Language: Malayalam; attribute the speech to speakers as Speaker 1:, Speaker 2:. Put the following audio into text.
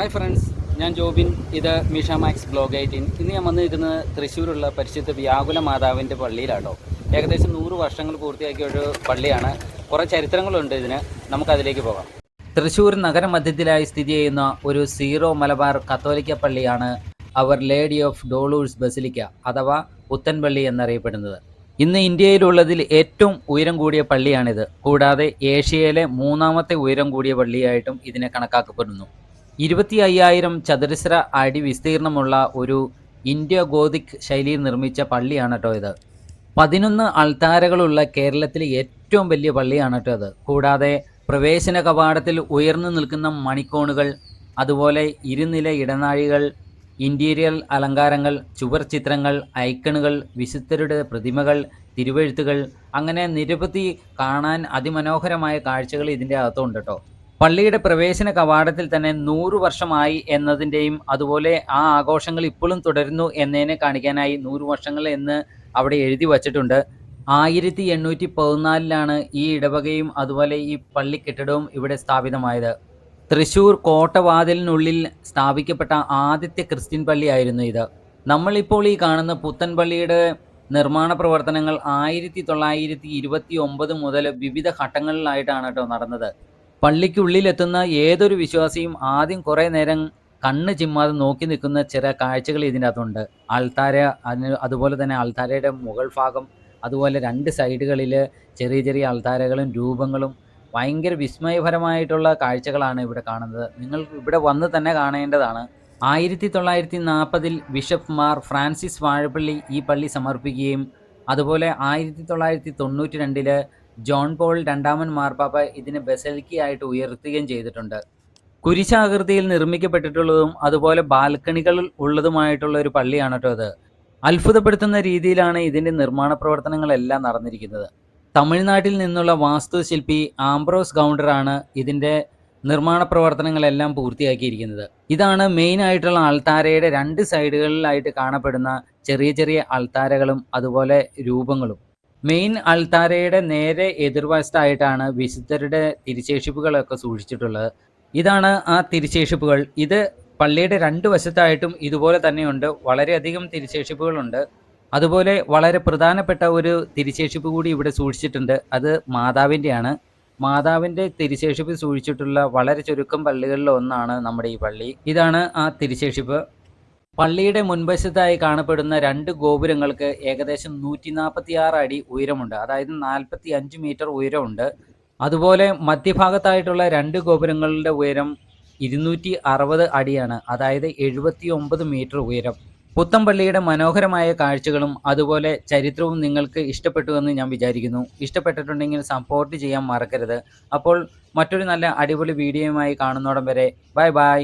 Speaker 1: ഹായ് ഫ്രണ്ട്സ് ഞാൻ ജോബിൻ. ഇത് മീഷ മാക്സ് ബ്ലോഗ് എയ്റ്റീൻ. ഇന്ന് ഞാൻ വന്നിരിക്കുന്നത് തൃശ്ശൂരുള്ള പരിശുദ്ധ വ്യാകുല മാതാവിന്റെ പള്ളിയിലാട്ടോ. ഏകദേശം നൂറ് വർഷങ്ങൾ പൂർത്തിയാക്കിയ ഒരു പള്ളിയാണ്. കുറേ ചരിത്രങ്ങളുണ്ട് ഇതിന്. നമുക്കതിലേക്ക് പോകാം. തൃശ്ശൂർ നഗരമധ്യത്തിലായി സ്ഥിതി ചെയ്യുന്ന ഒരു സീറോ മലബാർ കത്തോലിക്ക പള്ളിയാണ് അവർ ലേഡി ഓഫ് ഡോളൂഴ്സ് ബസിലിക്ക അഥവാ പുത്തൻപള്ളി എന്നറിയപ്പെടുന്നത്. ഇന്ന് ഇന്ത്യയിലുള്ളതിൽ ഏറ്റവും ഉയരം കൂടിയ പള്ളിയാണിത്. കൂടാതെ ഏഷ്യയിലെ മൂന്നാമത്തെ ഉയരം കൂടിയ പള്ളിയായിട്ടും ഇതിനെ കണക്കാക്കപ്പെടുന്നു. ഇരുപത്തി അയ്യായിരം ചതുരശ്ര അടി വിസ്തീർണമുള്ള ഒരു ഇന്ത്യ ഗോതിക് ശൈലിയിൽ നിർമ്മിച്ച പള്ളിയാണ് കേട്ടോ ഇത്. പതിനൊന്ന് അൾത്താരകളുള്ള കേരളത്തിലെ ഏറ്റവും വലിയ പള്ളിയാണ് കേട്ടോ ഇത്. കൂടാതെ പ്രവേശന കവാടത്തിൽ ഉയർന്നു നിൽക്കുന്ന മണിക്കോണുകൾ അതുപോലെ ഇരുനില ഇടനാഴികൾ ഇന്റീരിയർ അലങ്കാരങ്ങൾ ചുവർ ചിത്രങ്ങൾ ഐക്കണുകൾ വിശുദ്ധരുടെ പ്രതിമകൾ തിരുവെഴുത്തുകൾ അങ്ങനെ നിരവധി കാണാൻ അതിമനോഹരമായ കാഴ്ചകൾ ഇതിന്റെ അകത്തുണ്ട് കേട്ടോ പള്ളിയുടെ പ്രവേശന കവാടത്തിൽ തന്നെ നൂറു വർഷമായി എന്നതിന്റെയും അതുപോലെ ആ ആഘോഷങ്ങൾ ഇപ്പോഴും തുടരുന്നു എന്നതിനെ കാണിക്കാനായി നൂറു വർഷങ്ങൾ എന്ന് അവിടെ എഴുതി വച്ചിട്ടുണ്ട്. ആയിരത്തി എണ്ണൂറ്റി പതിനാലിലാണ് ഈ ഇടവകയും അതുപോലെ ഈ പള്ളി കെട്ടിടവും ഇവിടെ സ്ഥാപിതമായത്. തൃശൂർ കോട്ടവാതിലിനുള്ളിൽ സ്ഥാപിക്കപ്പെട്ട ആദ്യത്തെ ക്രിസ്ത്യൻ പള്ളിയായിരുന്നു ഇത്. നമ്മളിപ്പോൾ ഈ കാണുന്ന പുത്തൻ പള്ളിയുടെ നിർമ്മാണ പ്രവർത്തനങ്ങൾ ആയിരത്തി തൊള്ളായിരത്തി ഇരുപത്തി ഒമ്പത് മുതൽ വിവിധ ഘട്ടങ്ങളിലായിട്ടാണ് കേട്ടോ നടന്നത്. പള്ളിക്കുള്ളിലെത്തുന്ന ഏതൊരു വിശ്വാസിയും ആദ്യം കുറേ നേരം കണ്ണ് ചിമ്മാതെ നോക്കി നിൽക്കുന്ന ചില കാഴ്ചകൾ ഇതിന്റെ അകത്തുണ്ട് ആൾത്താര അതിന് അതുപോലെ തന്നെ ആൾത്താരയുടെ മുകൾ ഭാഗം അതുപോലെ രണ്ട് സൈഡുകളിൽ ചെറിയ ചെറിയ ആൾത്താരകളും രൂപങ്ങളും ഭയങ്കര വിസ്മയപരമായിട്ടുള്ള കാഴ്ചകളാണ് ഇവിടെ കാണുന്നത്. നിങ്ങൾ ഇവിടെ വന്ന് തന്നെ കാണേണ്ടതാണ്. ആയിരത്തി തൊള്ളായിരത്തി നാൽപ്പതിൽ ബിഷപ്പ് മാർ ഫ്രാൻസിസ് വാഴപ്പള്ളി ഈ പള്ളി സമർപ്പിക്കുകയും അതുപോലെ ആയിരത്തി തൊള്ളായിരത്തി തൊണ്ണൂറ്റി രണ്ടിൽ ജോൺ പോൾ രണ്ടാമൻ മാർപ്പാപ്പ ഇതിനെ ബസലിക്കയായിട്ട് ഉയർത്തുകയും ചെയ്തിട്ടുണ്ട്. കുരിശാകൃതിയിൽ നിർമ്മിക്കപ്പെട്ടിട്ടുള്ളതും അതുപോലെ ബാൽക്കണികൾ ഉള്ളതുമായിട്ടുള്ള ഒരു പള്ളിയാണ് കേട്ടോ അത് അത്ഭുതപ്പെടുത്തുന്ന രീതിയിലാണ് ഇതിന്റെ നിർമ്മാണ പ്രവർത്തനങ്ങളെല്ലാം നടന്നിരിക്കുന്നത്. തമിഴ്നാട്ടിൽ നിന്നുള്ള വാസ്തുശില്പി ആംബ്രോസ് ഗൗണ്ടറാണ് ഇതിന്റെ നിർമ്മാണ പ്രവർത്തനങ്ങളെല്ലാം പൂർത്തിയാക്കിയിരിക്കുന്നത്. ഇതാണ് മെയിൻ ആയിട്ടുള്ള അൾത്താരയുടെ രണ്ട് സൈഡുകളിലായിട്ട് കാണപ്പെടുന്ന ചെറിയ ചെറിയ അൾത്താരകളും അതുപോലെ രൂപങ്ങളും. മെയിൻ അൾത്താരയുടെ നേരെ എതിർവശത്തായിട്ടാണ് വിശുദ്ധരുടെ തിരിശേഷിപ്പുകളൊക്കെ സൂക്ഷിച്ചിട്ടുള്ളത്. ഇതാണ് ആ തിരിശേഷിപ്പുകൾ. ഇത് പള്ളിയുടെ രണ്ട് വശത്തായിട്ടും ഇതുപോലെ തന്നെയുണ്ട്. വളരെയധികം തിരിശേഷിപ്പുകളുണ്ട്. അതുപോലെ വളരെ പ്രധാനപ്പെട്ട ഒരു തിരിശേഷിപ്പ് കൂടി ഇവിടെ സൂക്ഷിച്ചിട്ടുണ്ട്. അത് മാതാവിന്റെയാണ്. മാതാവിന്റെ തിരിശേഷിപ്പ് സൂക്ഷിച്ചിട്ടുള്ള വളരെ ചുരുക്കം പള്ളികളിൽ ഒന്നാണ് നമ്മുടെ ഈ പള്ളി. ഇതാണ് ആ തിരുശേഷിപ്പ്. പള്ളിയുടെ മുൻവശത്തായി കാണപ്പെടുന്ന രണ്ട് ഗോപുരങ്ങൾക്ക് ഏകദേശം നൂറ്റി നാൽപ്പത്തി ആറ് അടി ഉയരമുണ്ട്. അതായത് നാൽപ്പത്തി അഞ്ച് മീറ്റർ ഉയരമുണ്ട്. അതുപോലെ മധ്യഭാഗത്തായിട്ടുള്ള രണ്ട് ഗോപുരങ്ങളുടെ ഉയരം ഇരുന്നൂറ്റി അറുപത് അടിയാണ്. അതായത് എഴുപത്തി ഒമ്പത് മീറ്റർ ഉയരം. പുത്തമ്പള്ളിയുടെ മനോഹരമായ കാഴ്ചകളും അതുപോലെ ചരിത്രവും നിങ്ങൾക്ക് ഇഷ്ടപ്പെട്ടു എന്ന് ഞാൻ വിചാരിക്കുന്നു. ഇഷ്ടപ്പെട്ടിട്ടുണ്ടെങ്കിൽ സപ്പോർട്ട് ചെയ്യാൻ മറക്കരുത്. അപ്പോൾ മറ്റൊരു നല്ല അടിപൊളി വീഡിയോയുമായി കാണുന്നോടം വരെ ബൈ ബൈ.